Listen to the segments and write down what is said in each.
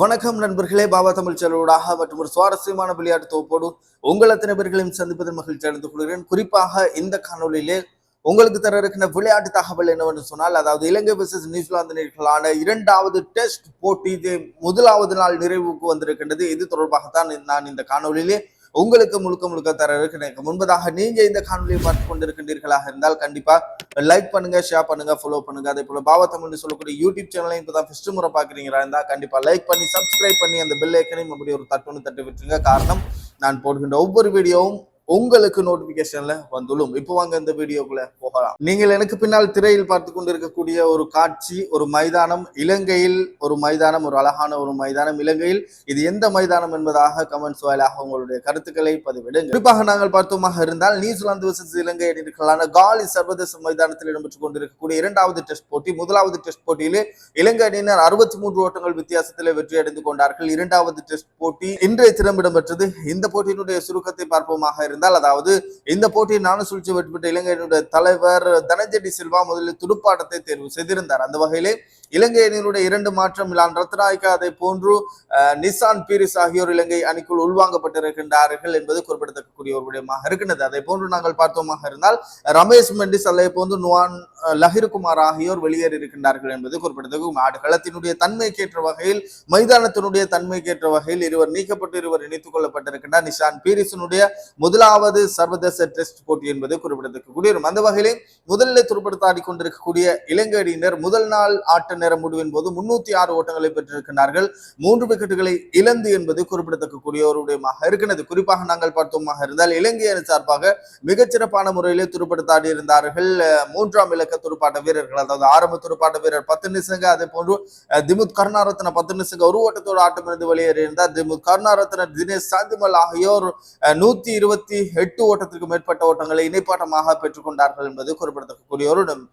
வணக்கம் நண்பர்களே பாபா தமிழ் செல்வடாக மற்றும் ஒரு சுவாரஸ்யமான விளையாட்டு தொகுப்போடு உங்கள் அத்தனை பேர்களையும் சந்திப்பதன் மகிழ்ச்சி அடைந்து கொள்கிறேன். குறிப்பாக இந்த காணொளியிலே உங்களுக்கு தர இருக்கிற விளையாட்டு தகவல் என்னவென்று சொன்னால் அதாவது இலங்கை விசஸ் நியூசிலாந்து நேர்களான இரண்டாவது டெஸ்ட் போட்டி இது முதலாவது நாள் நிறைவுக்கு வந்திருக்கின்றது. இது தொடர்பாகத்தான் நான் இந்த காணொளியிலே உங்களுக்கு முழுக்க முழுக்க தர இருக்கிறேன் முன்பதாக நீங்க இந்த காணொலியை பார்த்து கொண்டிருக்கின்றீர்களாக இருந்தால் கண்டிப்பா லைக் பண்ணுங்க ஷேர் பண்ணுங்க ஃபாலோ பண்ணுங்க. அதே போல பாவா தமிழ்னு சொல்லக்கூடிய யூடியூப் சேனலையும் இப்பதான் ஃபர்ஸ்ட் முறை பாக்குறீங்களா இருந்தா கண்டிப்பா லைக் பண்ணி சப்ஸ்கிரைப் பண்ணி அந்த பெல் ஐக்கனையும் அப்படி ஒரு தட்டுன்னு தட்டி விட்டுருங்க. காரணம் நான் போடுகின்ற ஒவ்வொரு வீடியோவும் உங்களுக்கு நோட்டிபிகேஷன்ல வந்துள்ளோம். இப்போ வாங்க இந்த வீடியோக்குள்ள போகலாம். நீங்கள் எனக்கு பின்னால் திரையில் பார்த்து கொண்டிருக்கக்கூடிய ஒரு காட்சி ஒரு மைதானம் இலங்கையில் ஒரு மைதானம் ஒரு அழகான ஒரு மைதானம் இலங்கையில். இது எந்த மைதானம் என்பதாக கமெண்ட்ஸ் வாயிலாக உங்களுடைய கருத்துக்களை பதிவிடுங்க குறிப்பாக நாங்கள் பார்த்தோமாக இருந்தால் நியூசிலாந்து வர்சஸ் இலங்கை அணிகளான காலி சர்வதேச மைதானத்தில் இடம்பெற்றுக் கொண்டிருக்கக்கூடிய இரண்டாவது டெஸ்ட் போட்டி முதலாவது டெஸ்ட் போட்டியிலே இலங்கை அணியினர் அறுபத்தி மூன்று ஓட்டங்கள் வித்தியாசத்தில் வெற்றி அடைந்து கொண்டார்கள். இரண்டாவது டெஸ்ட் போட்டி இன்றைய திறம்பிடம் பெற்றது. இந்த போட்டியினுடைய சுருக்கத்தை பார்ப்போமாக இருந்தால் அதாவது இந்த போட்டியில் நானு சூழ்ச்சி வெற்றி பெற்ற இலங்கையினுடைய தலைவர் தனஞ்செடி சில்வா முதலில் துடுப்பாட்டத்தை தேர்வு செய்திருந்தார். அந்த வகையிலே இலங்கை அணியினுடைய இரண்டு மாற்றம் இலான் ரத்நாயக்கா அதை போன்று நிசான் பீரிஸ் ஆகியோர் இலங்கை அணிக்குள் உள்வாங்கப்பட்டிருக்கின்றார்கள் என்பது குறிப்பிடத்தக்கக்கூடிய ஒரு விடயமாக இருக்கின்றது. அதை போன்று நாங்கள் பார்த்தோமாக இருந்தால் ரமேஷ் மெண்டிஸ் அல்லை போன்று நுவான் லஹிர்குமார் ஆகியோர் வெளியேறி இருக்கின்றார்கள் என்பது குறிப்பிடத்தக்க. ஆடுகளத்தினுடைய தன்மைக்கேற்ற வகையில் மைதானத்தினுடைய தன்மைக்கேற்ற வகையில் இருவர் நீக்கப்பட்டு இருவர் இணைத்துக் கொள்ளப்பட்டிருக்கின்றார். நிஷான் பீரிஸினுடைய முதலாவது சர்வதேச டெஸ்ட் போட்டி என்பது குறிப்பிடத்தக்கக்கூடிய ஒரு அந்த வகையிலே முதலில் துருப்படுத்தாடி கொண்டிருக்கக்கூடிய இலங்கை அணியினர் முதல் நாள் ஆட்ட நேர முடிவின் போது முன்னூத்தி ஆறு ஓட்டங்களை பெற்றிருக்கிறார்கள் மூன்று விக்கெட்டுகளை இழந்து என்பது குறிப்பிடத்தக்கக்கூடிய ஒரு விடயமாக இருக்கிறது குறிப்பாக நாங்கள் பார்த்தோமாக இருந்தால் இலங்கை அணி சார்பாக மிகச்சிறப்பான முறையிலே துருப்படுத்தாடி இருந்தார்கள். மூன்றாம் இலக்க துடுப்பாட்ட வீரர்கள் அதாவது ஆரம்ப துடுப்பாட்ட வீரர் பத்து நிசங்க அதே போன்று திமுத் கருணாரத்ன பத்து நிசங்க ஒரு ஓட்டத்தோடு ஆட்டமிருந்து வெளியேறி இருந்தார் திமுத் கருணாரத்ன தினேஷ் சாந்திமல் ஆகியோர் நூத்தி இருபத்தி எட்டு ஓட்டத்திற்கு மேற்பட்ட ஓட்டங்களை இணைப்பாட்டமாக பெற்றுக்கொண்டார்கள் என்பது குறிப்பிடத்தக்கக்கூடிய ஒரு இடம்.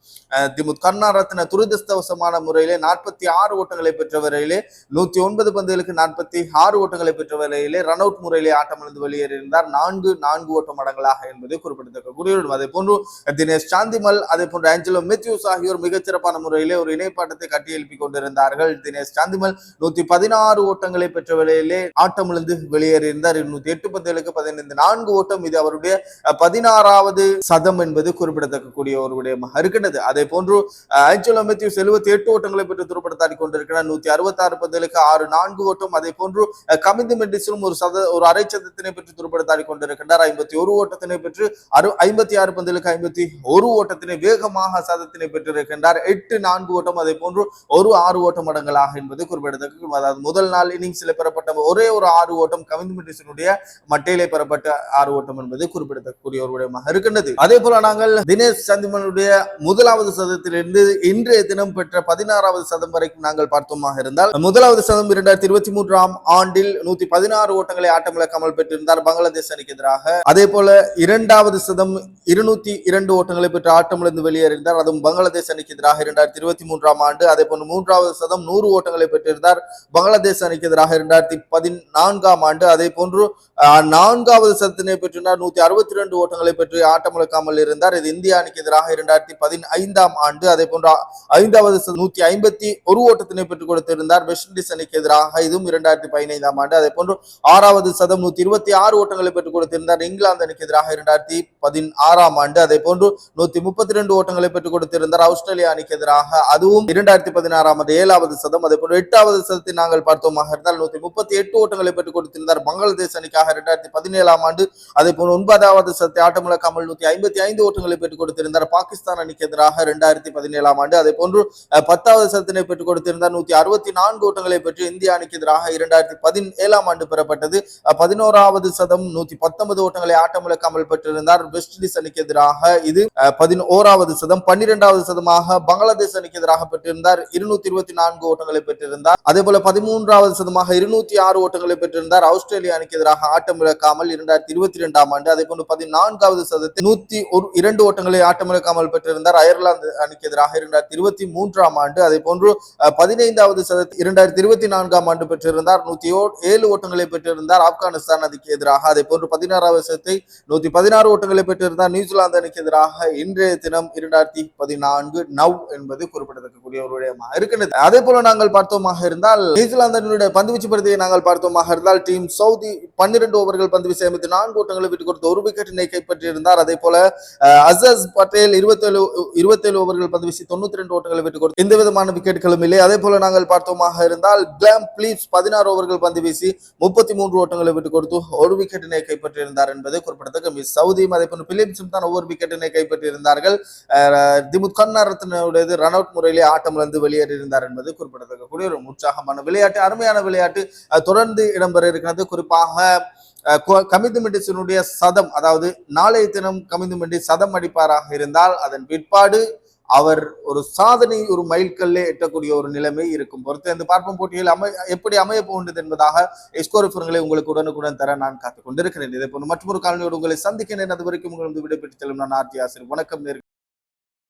திமுத் கருணாரத்ன துரதிருஷ்டவசமான முறை முறையிலே நாற்பத்தி ஆறு ஓட்டங்களை பெற்ற வரையிலே நூத்தி ஒன்பது பந்துகளுக்கு நாற்பத்தி ஆறு ஓட்டங்களை பெற்ற வரையிலே ரன் அவுட் முறையிலே ஆட்டமிழந்து வெளியேறியிருந்தார். நான்கு நான்கு ஓட்ட மடங்களாக என்பது குறிப்பிடத்தக்கக்கூடிய ஒரு அதே போன்று தினேஷ் சாந்திமல் அதே போன்று ஆஞ்சலோ மெத்யூஸ் ஆகியோர் மிகச்சிறப்பான முறையிலே ஒரு இணைப்பாட்டத்தை கட்டி எழுப்பிக் கொண்டிருந்தார்கள். தினேஷ் சாந்திமல் நூத்தி பதினாறு ஓட்டங்களை பெற்ற வேளையிலே ஆட்டமிழந்து வெளியேறியிருந்தார். நூத்தி எட்டு பந்துகளுக்கு பதினைந்து நான்கு ஓட்டம். இது அவருடைய பதினாறாவது சதம் என்பது குறிப்பிடத்தக்கக்கூடிய ஒரு விடயமாக இருக்கின்றது. அதே போன்று ஆஞ்சலோ மெத்யூஸ் எழுபத்தி எட்டு ஓட்டங்களை பெற்று துருப்படுத்தாடி கொண்டிருக்கிறார் நூத்தி அறுபத்தி ஆறு பந்துகளுக்கு ஆறு நான்கு ஓட்டம். அதே போன்று கமிந்து மெண்டிஸும் ஒரு சத ஒரு அரை சதத்தினை பெற்று துருப்படுத்தாடி கொண்டிருக்கின்றார் ஐம்பத்தி ஒரு ஓட்டத்தினை பெற்று அறு ஐம்பத்தி ஆறு பந்துகளுக்கு ஐம்பத்தி ஒரு ஓட்டத்தினை வேகமாக சதத்தினை பெற்றிருக்கின்றார். எட்டு நான்கு ஓட்டம். அதே போன்று ஒரு ஆறு ஓட்டம் மடங்களாக என்பது குறிப்பிடத்தக்க அதாவது முதல் நாள் இன்னிங்ஸில் பெறப்பட்ட ஒரே ஒரு ஆறு ஓட்டம் கவிந்து மெண்டிஸினுடைய மட்டையிலே பெறப்பட்ட ஆறு ஓட்டம் என்பது குறிப்பிடத்தக்கூடிய ஒரு விடயமாக இருக்கின்றது. அதே போல நாங்கள் தினேஷ் சந்திமனுடைய முதலாவது சதத்திலிருந்து இன்றைய தினம் பெற்ற பதினாறாவது சதம் வரைக்கும் நாங்கள் பார்த்தோமாக இருந்தால் முதலாவது சதம் இரண்டாயிரத்தி இருபத்தி மூன்றாம் ஆண்டில் நூத்தி பதினாறு ஓட்டங்களை ஆட்டமிழக்காமல் பெற்றிருந்தார் பங்களாதேஷ் அணிக்கு எதிராக. அதே போல இரண்டாவது சதம் இருநூத்தி இரண்டு ஓட்டங்களை பெற்று ஆட்டமிழந்து வெளியேறினார் அதுவும் பங்களாதேஷ் அணிக்கு எதிராக இரண்டாயிரத்தி இருபத்தி மூன்றாம் ஆண்டு. அதே போன்று மூன்றாவது சதம் நூறு ஓட்டங்களை பெற்றிருந்தார் பங்களாதேஷ் அணிக்கு எதிராக இரண்டாயிரத்தி பதினான்காம் ஆண்டு. அதே போன்று நான்காவது சதத்தினை பெற்றிருந்தார். நூத்தி அறுபத்தி இரண்டு ஓட்டங்களை பெற்று ஆட்டமிழக்காமல் இருந்தார். இது இந்திய அணிக்கு எதிராக இரண்டாயிரத்தி பதினைந்தாம் ஆண்டு. அதே போன்ற ஐந்தாவது நூத்தி நூத்தி ஐம்பத்தி ஒரு ஓட்டத்தினை பெற்றுக் கொடுத்திருந்தார். வெஸ்ட் இண்டீஸ் அணிக்கு எதிராக இதுவும் இரண்டாயிரத்தி பதினைந்தாம் ஆண்டு. அதே போன்று ஆறாவது சதம் நூத்தி இருபத்தி ஆறு ஓட்டங்களை பெற்றுக் கொடுத்திருந்தார். இங்கிலாந்து அணிக்கு எதிராக இரண்டாயிரத்தி பதினாறாம் ஆண்டு. அதே போன்று நூத்தி முப்பத்தி ரெண்டு ஓட்டங்களை பெற்றுக் கொடுத்திருந்தார். ஆஸ்திரேலியா அணிக்கு எதிராக அதுவும் இரண்டாயிரத்தி பதினாறாம் ஆண்டு ஏழாவது சதம். அதே போன்று எட்டாவது சதத்தை நாங்கள் பார்த்தோமாக இருந்தால் நூத்தி முப்பத்தி எட்டு ஓட்டங்களை பெற்றுக் கொடுத்திருந்தார் பங்களாதேஷ் அணிக்காக இரண்டாயிரத்தி பதினேழாம் ஆண்டு. அதே போன்று ஒன்பதாவது சதத்தை ஆட்டமிழக்காமல் நூத்தி ஐம்பத்தி ஐந்து ஓட்டங்களை பெற்றுக் கொடுத்திருந்தார். பாகிஸ்தான் அணிக்கு எதிராக இரண்டாயிரத்தி பதினேழாம் ஆண்டு. அதே போன்று அஹ், பத்தாவது சதத்தினை பெற்றுக் கொடுத்திருந்தார். நூத்தி அறுபத்தி நான்கு ஓட்டங்களை பெற்று இந்திய அணிக்கு எதிராக இரண்டாயிரத்தி பதினேழாம் ஆண்டு பெறப்பட்டது. பதினோராவது சதம் நூத்தி பத்தொன்பது ஓட்டங்களை ஆட்டமிழக்காமல் பெற்றிருந்தார். வெஸ்ட் இண்டீஸ் அணிக்கு எதிராக இது பதினோராவது சதம் பன்னிரெண்டாவது சதமாக பங்களாதேஷ் அணிக்கு எதிராக பெற்றிருந்தார். இருநூத்தி இருபத்தி நான்கு ஓட்டங்களை பெற்றிருந்தார். அதே போல பதிமூன்றாவது சதமாக இருநூத்தி ஆறு ஓட்டங்களை பெற்றிருந்தார். ஆஸ்திரேலியா அணிக்கு எதிராக ஆட்டமிழக்காமல் இரண்டாயிரத்தி இருபத்தி இரண்டாம் ஆண்டு அதே போன்று பதினான்காவது சதத்தில் நூத்தி ஒரு இரண்டு ஓட்டங்களை ஆட்டமிழக்காமல் பெற்றிருந்தார். அயர்லாந்து அணிக்கு எதிராக இரண்டாயிரத்தி இருபத்தி மூன்றாம் ஆண்டு விளையாட்டு அதே போன்று பதினைந்தாவது சதத்தை இரண்டாயிரத்தி இருபத்தி நான்காம் ஆண்டு பெற்றிருந்தார். நூத்தி ஏழு ஓட்டங்களை பெற்றிருந்தார் ஆப்கானிஸ்தான் அதுக்கு எதிராக. அதே போன்று பதினாறாவது சதத்தை நூத்தி பதினாறு ஓட்டங்களை பெற்றிருந்தார் நியூசிலாந்து அணிக்கு எதிராக. இன்றைய தினம் இரண்டாயிரத்தி பதினான்கு நவ் என்பது குறிப்பிடத்தக்கக்கூடிய ஒரு விடயமாக இருக்கிறது அதே போல நாங்கள் பார்த்தோமாக இருந்தால் நியூசிலாந்து அணியுடைய பந்துவீச்சு பருதியை நாங்கள் பார்த்தோமாக இருந்தால் டீம் சவுதி பன்னிரண்டு ஓவர்கள் பந்து வீசி ஐம்பத்தி நான்கு ஓட்டங்களை விட்டுக் கொடுத்து ஒரு விக்கெட்டினை கைப்பற்றியிருந்தார். அதே போல அசஸ் பட்டேல் இருபத்தேழு இருபத்தேழு ஓவர்கள் பந்து வீசி தொண்ணூத்தி ரெண்டு ஓட்டங்களை விட்டுக் கொடுத்து எந்த விதமான விக்கெட்டுகளும் இல்லை. அதே போல நாங்கள் பார்த்தோமாக இருந்தால் கிளாம் பிலீப்ஸ் பதினாறு ஓவர்கள் பந்து வீசி முப்பத்தி மூன்று ஓட்டங்களை விட்டு கொடுத்து ஒரு விக்கெட்டினை கைப்பற்றியிருந்தார் என்பது குறிப்பிடத்தக்க மிஸ். சவுதியும் அதே போல பிலிப்ஸும் தான் ஒவ்வொரு விக்கெட்டினை கைப்பற்றியிருந்தார்கள். அஹ், திமுத் கண்ணரத்தினுடையது ரன் அவுட் முறையிலே ஆட்டமிழந்து வெளியேறியிருந்தார் என்பது குறிப்பிடத்தக்கக்கூடிய ஒரு உற்சாகமான விளையாட்டு அருமையான விளையாட்டு. தொடர்ந்து இடம்பெற இருக்கிறது. குறிப்பாக கமிந்து மெண்டிஸினுடைய சதம் அதாவது நாளைய தினம் கமிந்து மெண்டி சதம் அடிப்பாராக இருந்தால் அதன் பிற்பாடு அவர் ஒரு சாதனை ஒரு மைல்கல்லே எட்டக்கூடிய ஒரு நிலைமை இருக்கும். பொறுத்து இந்த பார்ப்போம் போட்டியில் அமை எப்படி அமைய போகின்றது என்பதாக எஸ்கோரிஃபர்களை உங்களுக்கு உடனுக்குடன் தர நான் காத்துக் கொண்டிருக்கிறேன். இதே போன்று மற்றொரு காலனியோடு உங்களை சந்திக்கிறேன் அது வரைக்கும் உங்களுக்கு விடைபெற்று செல்லும் நான் ஆர்த்தி ஆசிரியர். வணக்கம் நேயர்களே.